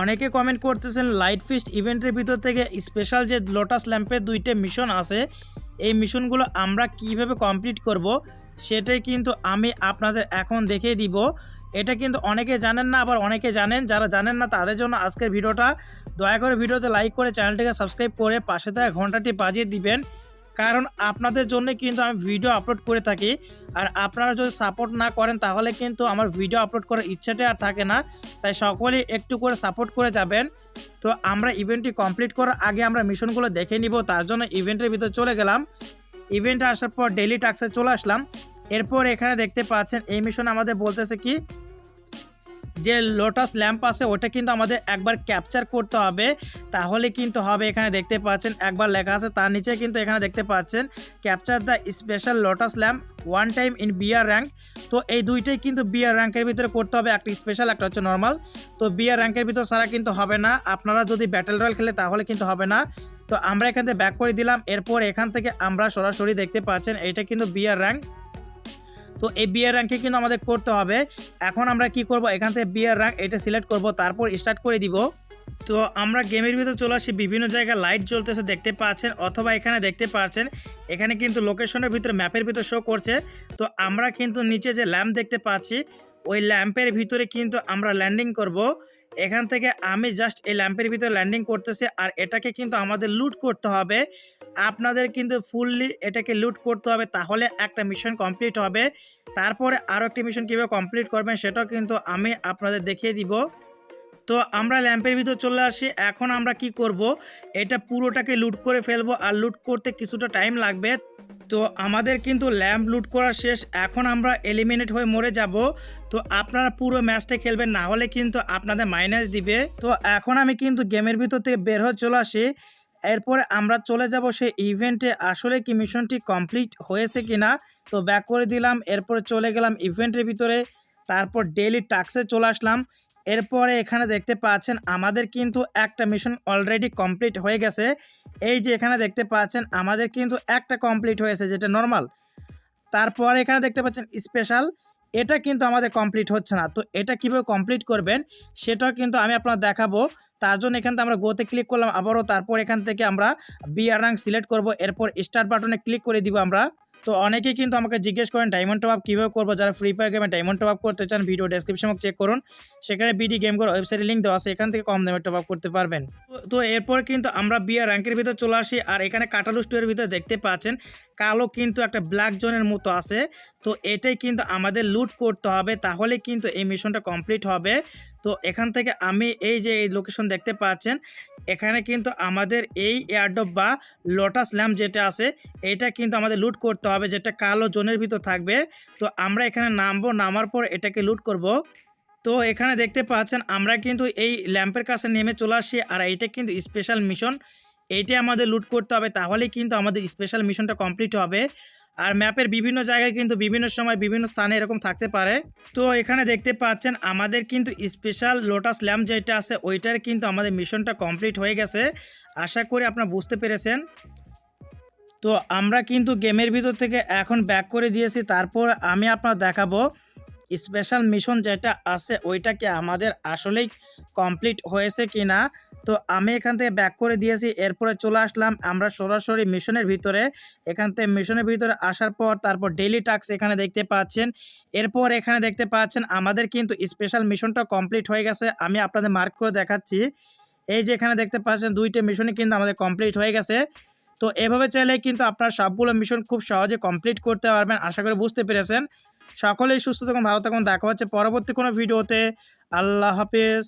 অনেকে কমেন্ট করতেছেন light feast ইভেন্টের ভিতর থেকে স্পেশাল যে লোটাস ল্যাম্পের দুইটা মিশন আছে, এই মিশনগুলো আমরা কীভাবে কমপ্লিট করব, সেটাই কিন্তু আমি আপনাদের এখন দেখিয়ে দিব। এটা কিন্তু অনেকে জানেন না, আবার অনেকে জানেন, যারা জানেন না, তাদের জন্য আজকের ভিডিওটা। দয়া করে ভিডিওতে লাইক করে চ্যানেলটিকে সাবস্ক্রাইব করে পাশে থাকা ঘন্টাটি বাজিয়ে দিবেন। কারণ আপনাদের জন্য কিন্তু আমি ভিডিও আপলোড করে থাকি। আর আপনারা যদি সাপোর্ট না করেন, তাহলে কিন্তু আমার ভিডিও আপলোড করার ইচ্ছাটা আর থাকে না। তাই সকলেই একটু করে সাপোর্ট করে যাবেন। তো আমরা ইভেন্টটি কমপ্লিট করার আগে আমরা মিশনগুলো দেখে নিব। তার জন্য ইভেন্টের ভিতর চলে গেলাম। ইভেন্টে আসার পর ডেলি টাক্সে চলে আসলাম। এরপর এখানে দেখতে পাচ্ছেন, এই মিশন আমাদের বলতেছে কি? যে লোটাস ল্যাম্প আছে, ওটা কিন্তু আমাদের একবার ক্যাপচার করতে হবে। তাহলে কিন্তু হবে, এখানে দেখতে পাচ্ছেন, একবার লেখা আছে, তার নিচে কিন্তু এখানে দেখতে পাচ্ছেন capture the special lotus lamp one time in bear rank তো এই দুইটাই কিন্তু বিয়ার র্যাঙ্কের ভিতরে করতে হবে, একটা স্পেশাল একটা হচ্ছে নর্মাল তো বিয়ার র্যাঙ্কের ভিতর সারা কিন্তু হবে না, আপনারা যদি ব্যাটেল রয়্যাল খেলে তাহলে কিন্তু হবে না। তো আমরা এখান থেকে ব্যাক করে দিলাম, এরপর এখান থেকে আমরা সরাসরি দেখতে পাচ্ছেন এটা কিন্তু বিয়ার র্যাঙ্ক তো এই বিয়ের র্যাঙ্কে কিন্তু আমাদের করতে হবে। এখন আমরা কি করব? এখান থেকে বিয়ের র্যাঙ্ক এটা সিলেক্ট করব, তারপর স্টার্ট করে দিব। তো আমরা গেমের ভিতরে চলে আসি, বিভিন্ন জায়গায় লাইট জ্বলতেছে, দেখতে পাচ্ছেন, অথবা এখানে দেখতে পাচ্ছেন, এখানে কিন্তু লোকেশনের ভিতরে ম্যাপের ভিতরে শো করছে। তো আমরা কিন্তু নিচে যে ল্যাম্প দেখতে পাচ্ছি, ওই ল্যাম্পের ভিতরে কিন্তু আমরা ল্যান্ডিং করব। এখান থেকে আমি জাস্ট এই ল্যাম্পের ভিতরে ল্যান্ডিং করতেছি আর এটাকে কিন্তু আমাদের লুট করতে হবে। আপনাদের কিন্তু ফুললি এটাকে লুট করতে হবে, তাহলে একটা মিশন কমপ্লিট হবে। তারপরে আরও একটি মিশন কীভাবে কমপ্লিট করবেন সেটাও কিন্তু আমি আপনাদের দেখিয়ে দিব। তো আমরা ল্যাম্পের ভিতর চলে আসি, এখন আমরা কি করব? এটা পুরোটাকে লুট করে ফেলব আর লুট করতে কিছুটা টাইম লাগবে। তো আমাদের কিন্তু ল্যাম্প লুট করা শেষ। এখন আমরা এলিমিনেট হয়ে মরে যাব। তো আপনারা পুরো ম্যাচটা খেলবেন, না হলে কিন্তু আপনাদের মাইনাস দিবে। তো এখন আমি কিন্তু গেমের ভিতর থেকে বের হয়ে চলে আসি। এরপরে আমরা চলে যাব সেই ইভেন্টে আসলে কি মিশনটি কমপ্লিট হয়েছে কিনা? তো ব্যাক করে দিলাম, এরপরে চলে গেলাম ইভেন্টের ভিতরে। তারপর ডেলি টাক্সে চলে আসলাম। এরপরে এখানে দেখতে পাচ্ছেন, আমাদের কিন্তু একটা মিশন অলরেডি কমপ্লিট হয়ে গেছে। এই যে এখানে দেখতে পাচ্ছেন, আমাদের কিন্তু একটা কমপ্লিট হয়েছে, যেটা নর্মাল তারপর এখানে দেখতে পাচ্ছেন স্পেশাল এটা কিন্তু আমাদের কমপ্লিট হচ্ছে না। তো এটা কীভাবে কমপ্লিট করবেন, সেটাও কিন্তু আমি আপনার দেখাবো। তার জন্য এখান থেকে আমরা গোতে ক্লিক করলাম, আবারও তারপর এখান থেকে আমরা বিয়ার রাং সিলেক্ট করব। এরপর স্টার্ট বাটনে ক্লিক করে দিব আমরা। তো অনেকেই কিন্তু আমাকে জিজ্ঞেস করেন ডায়মন্ড টপ আপ কীভাবে করব? যারা ফ্রি ফায়ার গেমে ডায়মন্ড টপ আপ করতে চান, ভিডিও ডেসক্রিপশন চেক করুন। সেখানে বিডি গেম করে ওয়েবসাইটের লিঙ্ক দেওয়া আছে, এখান থেকে কম দামে টপ আপ করতে পারবেন। তো- তো এরপর কিন্তু আমরা বিয়ার র্যাঙ্কের ভিতর চলে আসি, আর এখানে কাটালু স্টোরের ভিতরে দেখতে পাচ্ছেন, কালো কিন্তু একটা ব্ল্যাক জোনের মতো আছে। তো এটাই কিন্তু আমাদের লুট করতে হবে, তাহলে কিন্তু এই মিশনটা কমপ্লিট হবে। তো এখান থেকে আমি এই যে এই লোকেশন দেখতে পাচ্ছেন, এখানে কিন্তু আমাদের এই এয়ারডপ বা লোটাস ল্যাম্প যেটা আছে, এটা কিন্তু আমাদের লুট করতে হবে, যেটা কালো জোনের ভিতর থাকবে। তো আমরা এখানে নামবো, নামার পর এটাকে লুট করব। তো এখানে দেখতে পাচ্ছেন, আমরা কিন্তু এই ল্যাম্পের কাছে নেমে চলে আসি আর এইটা কিন্তু স্পেশাল মিশন এইটাই আমাদের লুট করতে হবে, তাহলেই কিন্তু আমাদের স্পেশাল মিশনটা কমপ্লিট হবে। আর ম্যাপের বিভিন্ন জায়গায় কিন্তু বিভিন্ন সময় বিভিন্ন স্থানে এরকম থাকতে পারে। তো এখানে দেখতে পাচ্ছেন আমাদের কিন্তু স্পেশাল লোটাস ল্যাম্প যেটা আছে, ওইটার কিন্তু আমাদের মিশনটা কমপ্লিট হয়ে গেছে। আশা করি আপনারা বুঝতে পেরেছেন। তো আমরা কিন্তু গেমের ভিতর থেকে এখন ব্যাক করে দিয়েছি। তারপর আমি আপনার দেখাবো স্পেশাল মিশন যেটা আছে, ওইটাকে আমাদের আসলেই কমপ্লিট হয়েছে কি না তো আমি এখান থেকে ব্যাক করে দিয়েছি, এরপরে চলে আসলাম আমরা সরাসরি মিশনের ভিতরে। এখান থেকে মিশনের ভিতরে আসার পর তারপর ডেইলি টাস্ক এখানে দেখতে পাচ্ছেন। এরপর এখানে দেখতে পাচ্ছেন আমাদের কিন্তু স্পেশাল মিশনটা কমপ্লিট হয়ে গেছে। আমি আপনাদের মার্ক করে দেখাচ্ছি। এই যে এখানে দেখতে পাচ্ছেন দুইটা মিশনই কিন্তু আমাদের কমপ্লিট হয়ে গেছে। তো এভাবে চাইলে কিন্তু আপনার সবগুলো মিশন খুব সহজে কমপ্লিট করতে পারবেন, আশা করি বুঝতে পেরেছেন। সকলেই সুস্থ থাকুন, ভালো থাকুন, দেখা হচ্ছে পরবর্তী কোনো ভিডিওতে। আল্লাহ হাফিজ।